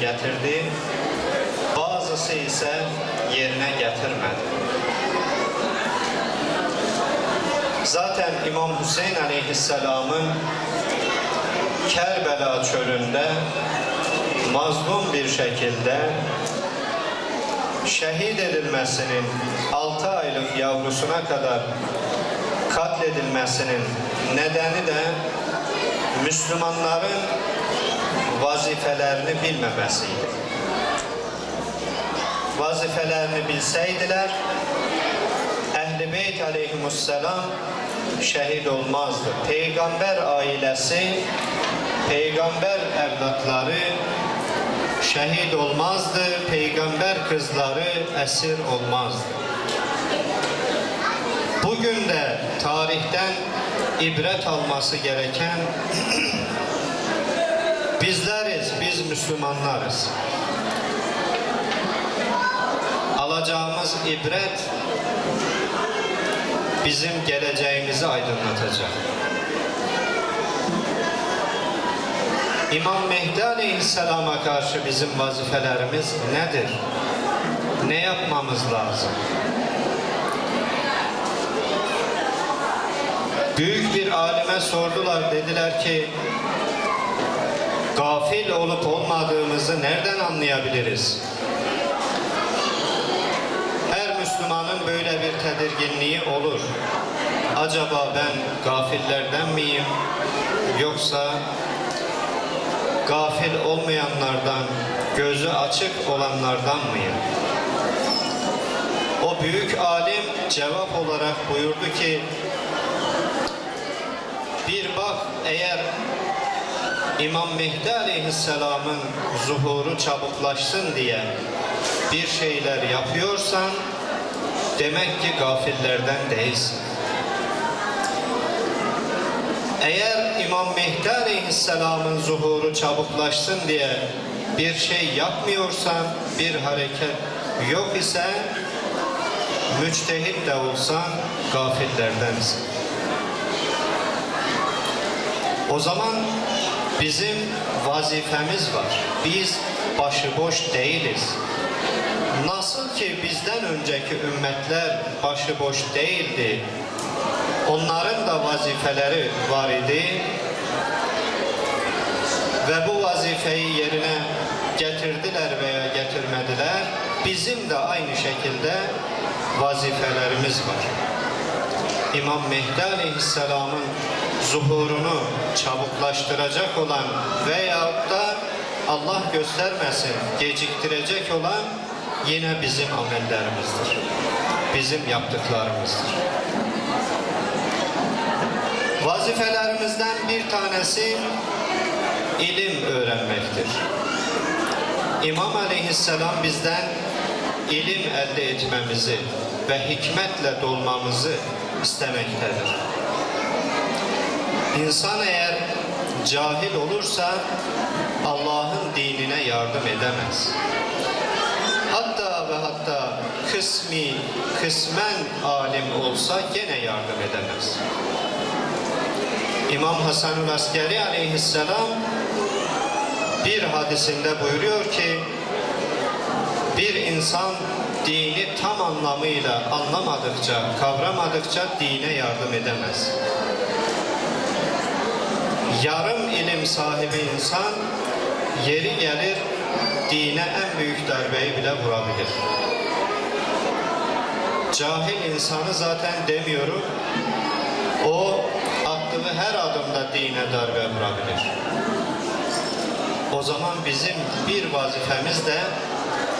getirdi, bazısı ise yerine getirmedi. Zaten İmam Hüseyin Aleyhisselam'ın Kerbela çölünde mazlum bir şekilde şehit edilmesinin 6 aylık yavrusuna kadar katledilmesinin nedeni de Müslümanların vazifelerini bilmemesiydi. Vazifelerini bilseydiler Ehl-i Beyt aleyhimusselam şehit olmazdı. Peygamber ailesi, peygamber evlatları şehit olmazdı. Peygamber kızları esir olmazdı. Bugün de tarihten ibret alması gereken bizleriz, biz Müslümanlarız. Alacağımız ibret bizim geleceğimizi aydınlatacak. İmam Mehdi Aleyhisselam'a karşı bizim vazifelerimiz nedir? Ne yapmamız lazım? Büyük bir alime sordular, dediler ki gafil olup olmadığımızı nereden anlayabiliriz? Her Müslümanın böyle bir tedirginliği olur. Acaba ben gafillerden miyim? Yoksa gafil olmayanlardan, gözü açık olanlardan mıyım? O büyük alim cevap olarak buyurdu ki bir bak eğer İmam Mehdi Aleyhisselam'ın zuhuru çabuklaşsın diye bir şeyler yapıyorsan demek ki gafillerden değilsin. Eğer İmam Mehdi Aleyhisselam'ın zuhuru çabuklaşsın diye bir şey yapmıyorsan, bir hareket yok ise müçtehit de olsan gafillerdensin. O zaman bizim vazifemiz var. Biz başıboş değiliz. Nasıl ki bizden önceki ümmetler başıboş değildi, onların da vazifeleri var idi ve bu vazifeyi yerine getirdiler veya getirmediler. Bizim de aynı şekilde vazifelerimiz var. İmam Mehdi Aleyhisselam'ın zuhurunu çabuklaştıracak olan veyahut da Allah göstermesin geciktirecek olan yine bizim amellerimizdir. Bizim yaptıklarımızdır. Vazifelerimizden bir tanesi ilim öğrenmektir. İmam Aleyhisselam bizden ilim elde etmemizi ve hikmetle dolmamızı istemektedir. İnsan eğer cahil olursa Allah'ın dinine yardım edemez. Hatta ve hatta kısmi, kısmen alim olsa gene yardım edemez. İmam Hasanül Askeri aleyhisselam bir hadisinde buyuruyor ki bir insan dini tam anlamıyla anlamadıkça, kavramadıkça dine yardım edemez. Yarım ilim sahibi insan yeri gelir dine en büyük darbeyi bile vurabilir. Cahil insanı zaten demiyorum. O attığı her adımda dine darbe vurabilir. O zaman bizim bir vazifemiz de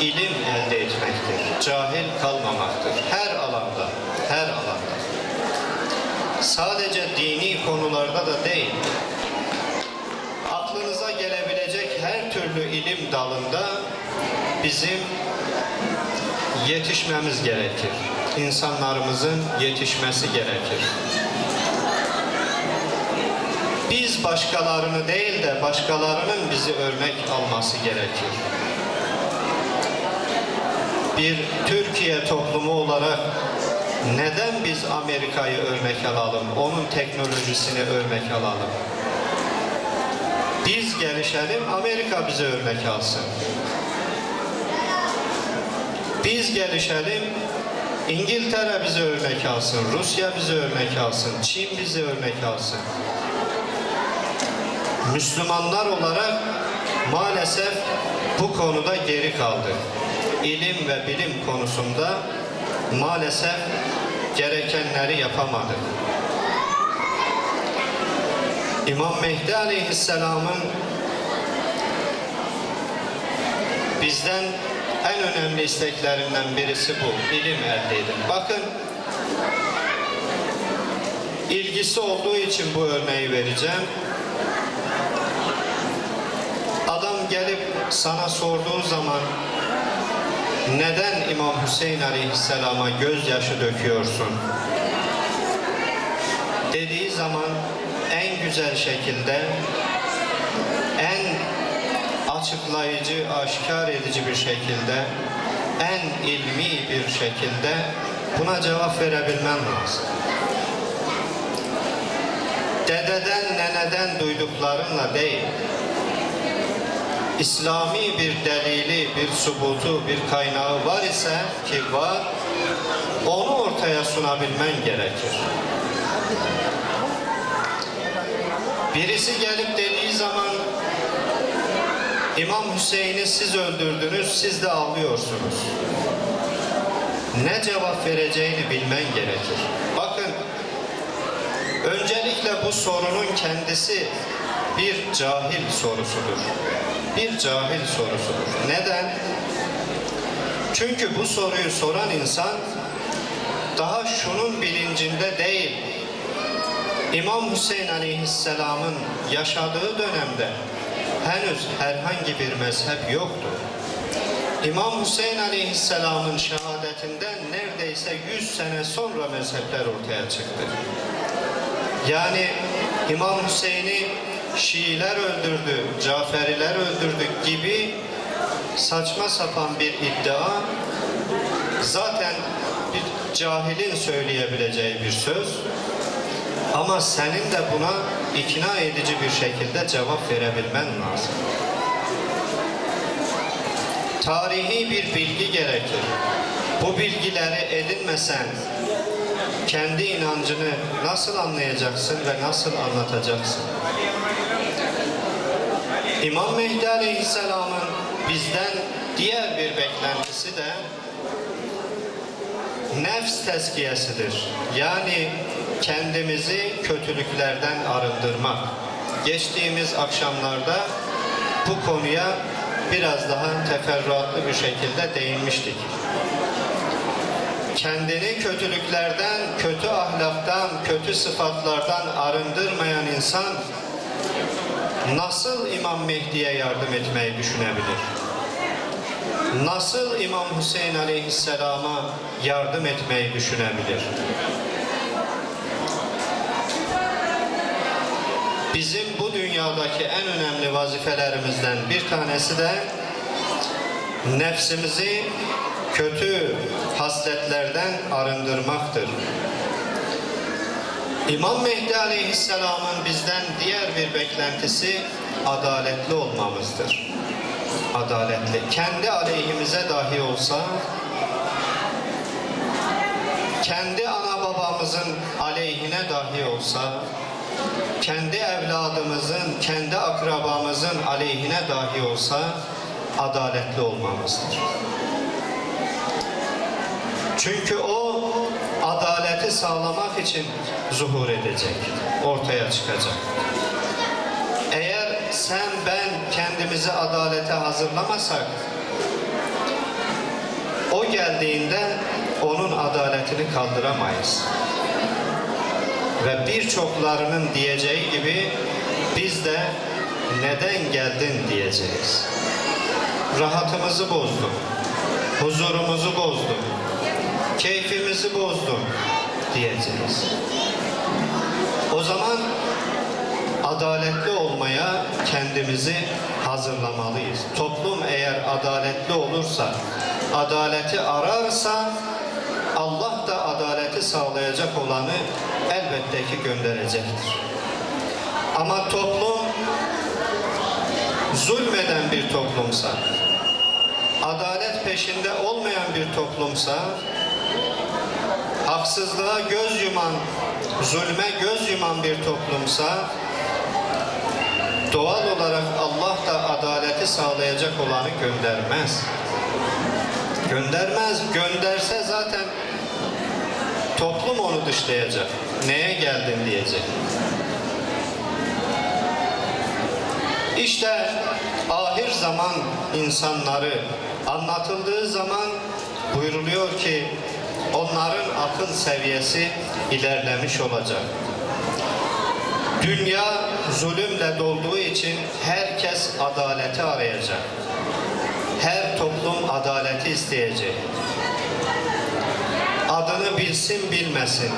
ilim elde etmektir. Cahil kalmamaktır. Her alanda, her alanda. Sadece dini konularda da değil. Türlü ilim dalında bizim yetişmemiz gerekir. İnsanlarımızın yetişmesi gerekir. Biz başkalarını değil de başkalarının bizi örnek alması gerekir. Bir Türkiye toplumu olarak neden biz Amerika'yı örnek alalım, onun teknolojisini örnek alalım? Biz gelişelim, Amerika bize örnek alsın. Biz gelişelim, İngiltere bize örnek alsın, Rusya bize örnek alsın, Çin bize örnek alsın. Müslümanlar olarak maalesef bu konuda geri kaldık. İlim ve bilim konusunda maalesef gerekenleri yapamadık. İmam Mehdi Aleyhisselam'ın bizden en önemli isteklerinden birisi bu. İlim elde edin. Bakın ilgisi olduğu için bu örneği vereceğim. Adam gelip sana sorduğu zaman neden İmam Hüseyin Aleyhisselam'a gözyaşı döküyorsun? Dediği zaman güzel şekilde en açıklayıcı, aşikar edici bir şekilde en ilmi bir şekilde buna cevap verebilmen lazım. Dededen, neneden duyduklarınla değil, İslami bir delili, bir subutu, bir kaynağı var ise ki var, onu ortaya sunabilmen gerekir. Birisi gelip dediği zaman İmam Hüseyin'i siz öldürdünüz, siz de ağlıyorsunuz. Ne cevap vereceğini bilmen gerekir. Bakın, öncelikle bu sorunun kendisi bir cahil sorusudur. Bir cahil sorusudur. Neden? Çünkü bu soruyu soran insan daha şunun bilincinde değil. İmam Hüseyin Aleyhisselam'ın yaşadığı dönemde henüz herhangi bir mezhep yoktu. İmam Hüseyin Aleyhisselam'ın şehadetinden neredeyse 100 sene sonra mezhepler ortaya çıktı. Yani İmam Hüseyin'i Şiiler öldürdü, Caferiler öldürdü gibi saçma sapan bir iddia zaten bir cahilin söyleyebileceği bir söz. Ama senin de buna ikna edici bir şekilde cevap verebilmen lazım. Tarihi bir bilgi gerekir. Bu bilgileri edinmesen kendi inancını nasıl anlayacaksın ve nasıl anlatacaksın? İmam Mehdi Aleyhisselam'ın bizden diğer bir beklentisi de nefs tezkiyesidir. Yani kendimizi kötülüklerden arındırmak. Geçtiğimiz akşamlarda bu konuya biraz daha teferruatlı bir şekilde değinmiştik. Kendini kötülüklerden, kötü ahlaktan, kötü sıfatlardan arındırmayan insan nasıl İmam Mehdi'ye yardım etmeyi düşünebilir? Nasıl İmam Hüseyin Aleyhisselam'a yardım etmeyi düşünebilir? Bizim bu dünyadaki en önemli vazifelerimizden bir tanesi de nefsimizi kötü hasletlerden arındırmaktır. İmam Mehdi Aleyhisselam'ın bizden diğer bir beklentisi adaletli olmamızdır. Adaletli. Kendi aleyhimize dahi olsa kendi ana babamızın aleyhine dahi olsa kendi evladımızın, kendi akrabamızın aleyhine dahi olsa adaletli olmamızdır. Çünkü o adaleti sağlamak için zuhur edecek, ortaya çıkacak. Eğer sen ben kendimizi adalete hazırlamasak, o geldiğinde onun adaletini kaldıramayız. Ve birçoklarının diyeceği gibi biz de neden geldin diyeceğiz. Rahatımızı bozdun, huzurumuzu bozdun, keyfimizi bozdun diyeceğiz. O zaman adaletli olmaya kendimizi hazırlamalıyız. Toplum eğer adaletli olursa, adaleti ararsa sağlayacak olanı elbette ki gönderecektir. Ama toplum zulmeden bir toplumsa, adalet peşinde olmayan bir toplumsa, haksızlığa göz yuman, zulme göz yuman bir toplumsa, doğal olarak Allah da adaleti sağlayacak olanı göndermez. Göndermez. Gönderse zaten toplum onu dışlayacak. Neye geldin diyecek. İşte ahir zaman insanları anlatıldığı zaman buyruluyor ki onların akıl seviyesi ilerlemiş olacak. Dünya zulümle dolduğu için herkes adaleti arayacak. Her toplum adaleti isteyecek. Adını bilsin bilmesin,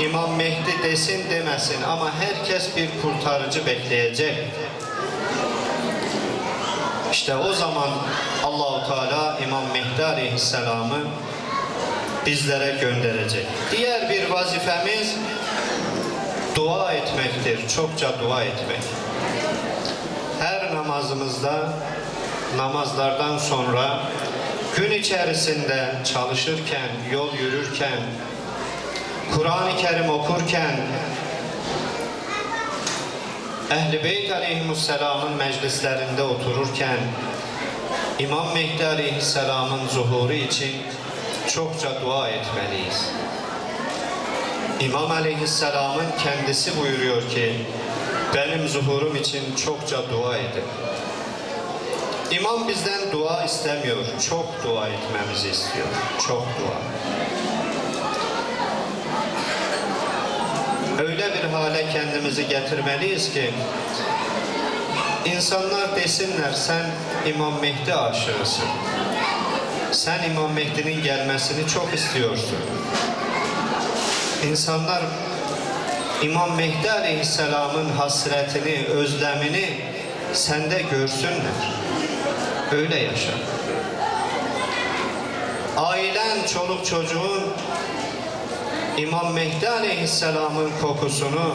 İmam Mehdi desin demesin ama herkes bir kurtarıcı bekleyecek. İşte o zaman Allahu Teala İmam Mehdi Aleyhisselam'ı bizlere gönderecek. Diğer bir vazifemiz dua etmektir. Çokça dua etmek. Her namazımızda namazlardan sonra gün içerisinde çalışırken, yol yürürken, Kur'an-ı Kerim okurken Ehl-i Beyt Aleyhisselam'ın meclislerinde otururken İmam Mehdi Aleyhisselam'ın zuhuru için çokça dua etmeliyiz. İmam Aleyhisselam'ın kendisi buyuruyor ki benim zuhurum için çokça dua edin. İmam bizden dua istemiyor, çok dua etmemizi istiyor. Çok dua. Öyle bir hale kendimizi getirmeliyiz ki insanlar desinler sen İmam Mehdi aşığısın. Sen İmam Mehdi'nin gelmesini çok istiyorsun. İnsanlar İmam Mehdi Aleyhisselam'ın hasretini, özlemini sende görsünler. Öyle yaşa. Ailen, çoluk çocuğun İmam Mehdi Aleyhisselam'ın kokusunu,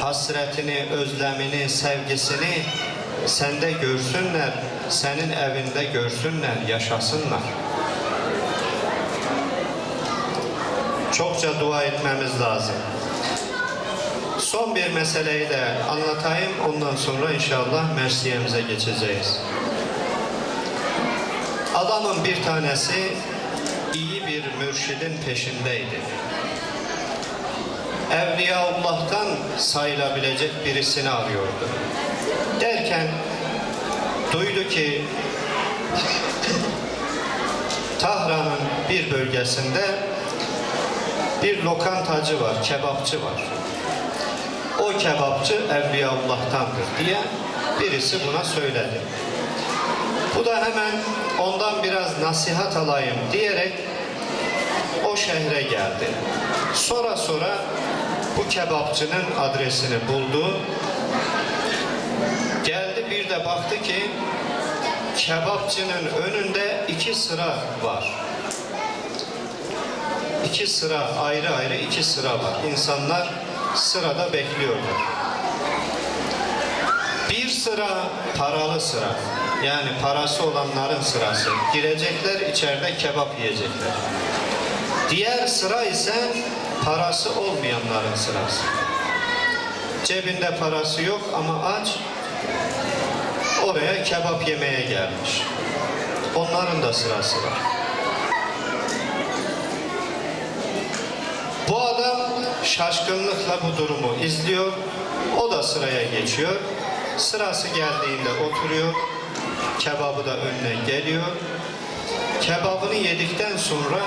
hasretini, özlemini, sevgisini sende görsünler, senin evinde görsünler, yaşasınlar. Çokça dua etmemiz lazım. Son bir meseleyi de anlatayım, ondan sonra inşallah Mersiye'mize geçeceğiz. Adamın bir tanesi iyi bir mürşidin peşindeydi. Evliyaullah'tan sayılabilecek birisini arıyordu. Derken duydu ki Tahran'ın bir bölgesinde bir lokantacı var, kebapçı var. O kebapçı Evliyaullah'tandır diye birisi buna söyledi. Bu da hemen ondan biraz nasihat alayım diyerek o şehre geldi. Sonra sonra bu kebapçının adresini buldu. Geldi bir de baktı ki kebapçının önünde iki sıra var. İki sıra ayrı ayrı iki sıra var. İnsanlar sırada bekliyorlar. Bir sıra paralı sıra. Yani parası olanların sırası. Girecekler içeride kebap yiyecekler. Diğer sıra ise parası olmayanların sırası. Cebinde parası yok ama aç. Oraya kebap yemeye gelmiş. Onların da sırası var. Bu adam şaşkınlıkla bu durumu izliyor. O da sıraya geçiyor. Sırası geldiğinde oturuyor. Kebabı da önüne geliyor. Kebabını yedikten sonra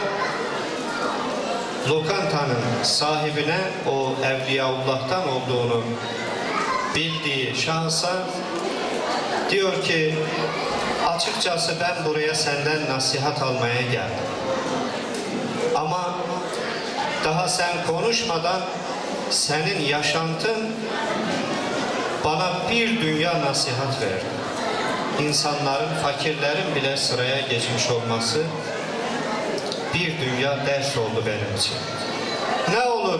lokantanın sahibine o Evliyaullah'tan olduğunu bildiği şahsa diyor ki açıkçası ben buraya senden nasihat almaya geldim. Ama daha sen konuşmadan senin yaşantın bir dünya nasihat verdi. İnsanların, fakirlerin bile sıraya geçmiş olması bir dünya ders oldu benim için. Ne olur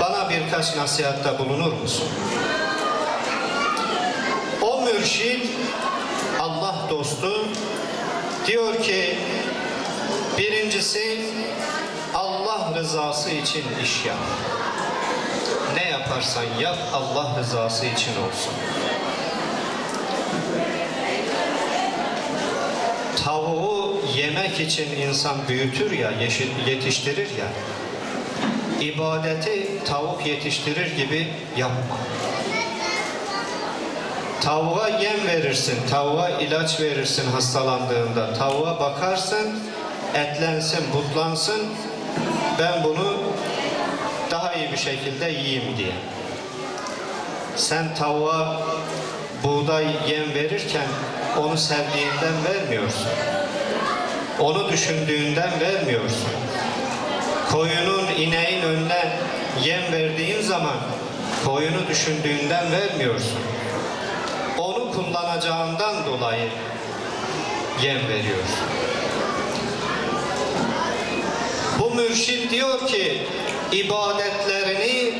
bana birkaç nasihatta bulunur musun? O mürşid dostu diyor ki birincisi Allah rızası için iş yap. Yaparsan yap Allah rızası için olsun. Tavuğu yemek için insan büyütür ya, yetiştirir ya. İbadeti tavuk yetiştirir gibi yapma. Tavuğa yem verirsin, tavuğa ilaç verirsin hastalandığında. Tavuğa bakarsın, etlensin, butlansın. Ben bunu iyi bir şekilde yiyeyim diye. Sen tavuğa buğday yem verirken onu sevdiğinden vermiyorsun. Onu düşündüğünden vermiyorsun. Koyunun, ineğin önüne yem verdiğin zaman koyunu düşündüğünden vermiyorsun. Onu kullanacağından dolayı yem veriyorsun. Bu mürşit diyor ki ibadetlerini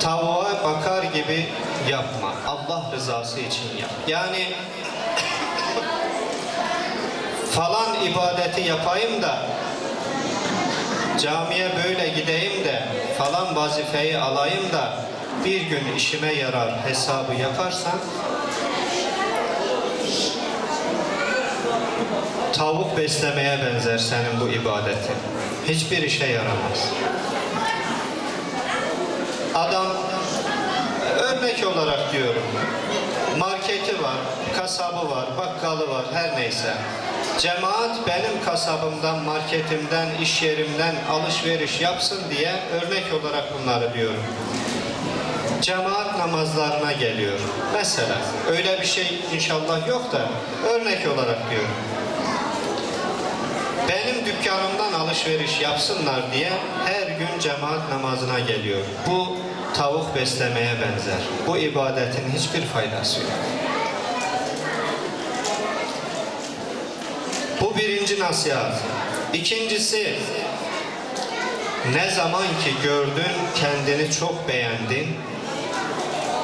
tavuğa bakar gibi yapma. Allah rızası için yap. Yani falan ibadeti yapayım da camiye böyle gideyim de falan vazifeyi alayım da bir gün işime yarar hesabı yaparsan tavuk beslemeye benzer senin bu ibadetin. Hiçbir işe yaramaz. Adam örnek olarak diyorum. Marketi var, kasabı var, bakkalı var her neyse. Cemaat benim kasabımdan, marketimden, iş yerimden alışveriş yapsın diye örnek olarak bunları diyorum. Cemaat namazlarına geliyor. Mesela öyle bir şey inşallah yok da örnek olarak diyorum benim dükkanımdan alışveriş yapsınlar diye her gün cemaat namazına geliyor. Bu tavuk beslemeye benzer. Bu ibadetin hiçbir faydası yok. Bu birinci nasihat. İkincisi, ne zaman ki gördün kendini çok beğendin,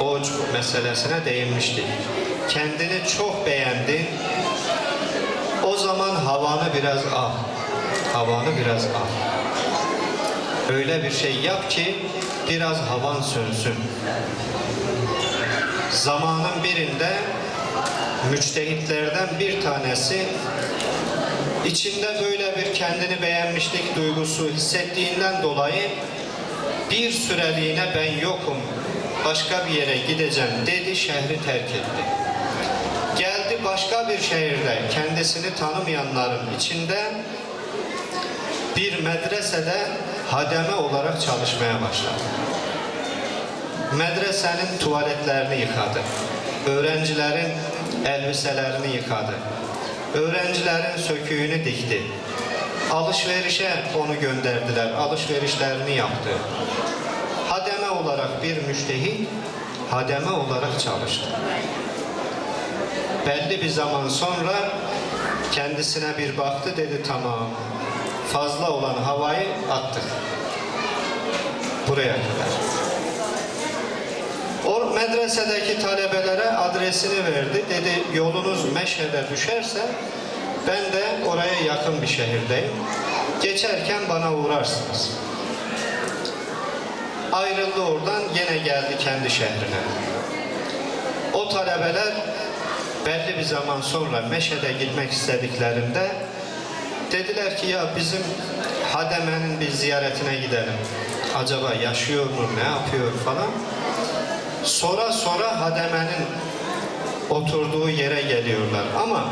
o meselesine değinmiştik. Kendini çok beğendin, o zaman havanı biraz al. Havanı biraz al. Öyle bir şey yap ki biraz havan sönsün. Zamanın birinde müçtehitlerden bir tanesi içinde böyle bir kendini beğenmişlik duygusu hissettiğinden dolayı bir süreliğine ben yokum, başka bir yere gideceğim dedi, şehri terk etti geldi başka bir şehirde kendisini tanımayanların içinde bir medresede hademe olarak çalışmaya başladı. Medresenin tuvaletlerini yıkadı. Öğrencilerin elbiselerini yıkadı. Öğrencilerin söküğünü dikti. Alışverişe onu gönderdiler. Alışverişlerini yaptı. Hademe olarak bir müştehit, hademe olarak çalıştı belli bir zaman sonra kendisine bir baktı dedi tamam fazla olan havayı attık. Buraya kadar. O medresedeki talebelere adresini verdi. Dedi yolunuz Meşhed'e düşerse ben de oraya yakın bir şehirdeyim. Geçerken bana uğrarsınız. Ayrıldı oradan yine geldi kendi şehrine. O talebeler belli bir zaman sonra Meşe'de gitmek istediklerinde dediler ki ya bizim Hademe'nin bir ziyaretine gidelim. Acaba yaşıyor mu, ne yapıyor falan. Sonra sonra Hademe'nin oturduğu yere geliyorlar ama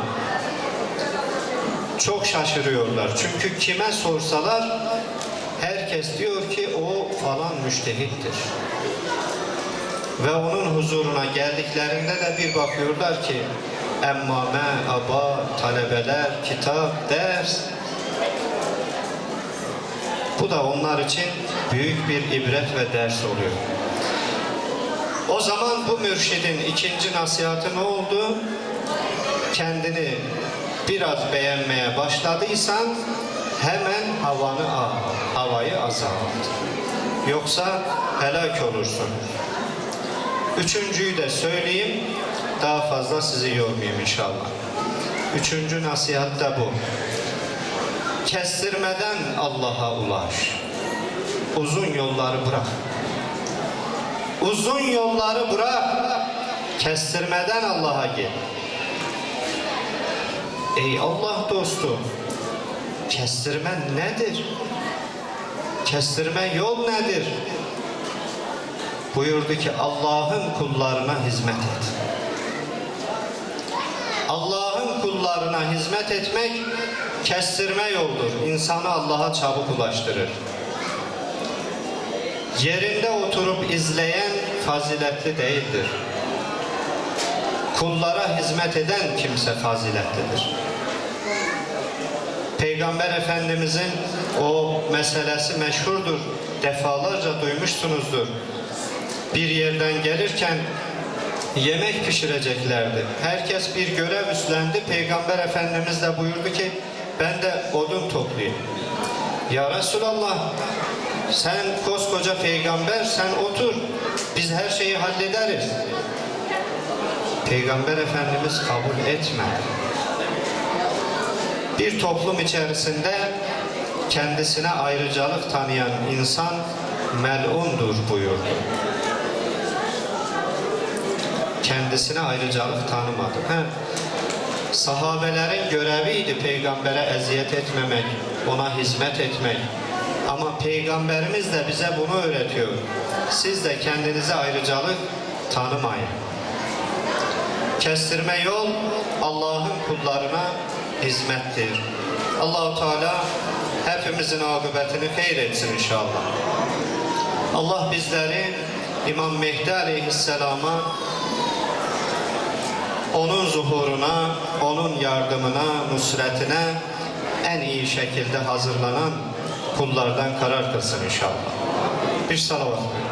çok şaşırıyorlar. Çünkü kime sorsalar herkes diyor ki o falan müştehittir. Ve onun huzuruna geldiklerinde de bir bakıyorlar ki emmame, aba, talebeler, kitap, ders. Bu da onlar için büyük bir ibret ve ders oluyor. O zaman bu mürşidin ikinci nasihatı ne oldu? Kendini biraz beğenmeye başladıysan hemen havanı al, havayı azalt. Yoksa helak olursun. Üçüncüyü de söyleyeyim, daha fazla sizi yormayayım inşallah. Üçüncü nasihat da bu. Kestirmeden Allah'a ulaş. Uzun yolları bırak. Uzun yolları bırak. Kestirmeden Allah'a git. Ey Allah dostu, kestirme nedir? Kestirme yol nedir? Buyurdu ki Allah'ın kullarına hizmet et. Allah'ın kullarına hizmet etmek kestirme yoldur. İnsanı Allah'a çabuk ulaştırır. Yerinde oturup izleyen faziletli değildir. Kullara hizmet eden kimse faziletlidir. Peygamber Efendimizin o meselesi meşhurdur. Defalarca duymuşsunuzdur. Bir yerden gelirken yemek pişireceklerdi. Herkes bir görev üstlendi. Peygamber Efendimiz de buyurdu ki ben de odun toplayayım. Ya Resulallah sen koskoca peygamber sen otur. Biz her şeyi hallederiz. Peygamber Efendimiz kabul etmedi. Bir toplum içerisinde kendisine ayrıcalık tanıyan insan melundur buyurdu. Kendisine ayrıcalık tanımadı. He. Sahabelerin göreviydi peygambere eziyet etmemek, ona hizmet etmek. Ama peygamberimiz de bize bunu öğretiyor. Siz de kendinize ayrıcalık tanımayın. Kestirme yol Allah'ın kullarına hizmettir. Allahu Teala hepimizin akıbetini hayır etsin inşallah. Allah bizleri İmam Mehdi Aleyhisselam'a onun zuhuruna, onun yardımına, nusretine en iyi şekilde hazırlanan kullardan karar kılsın inşallah. Bir salavat buyurun.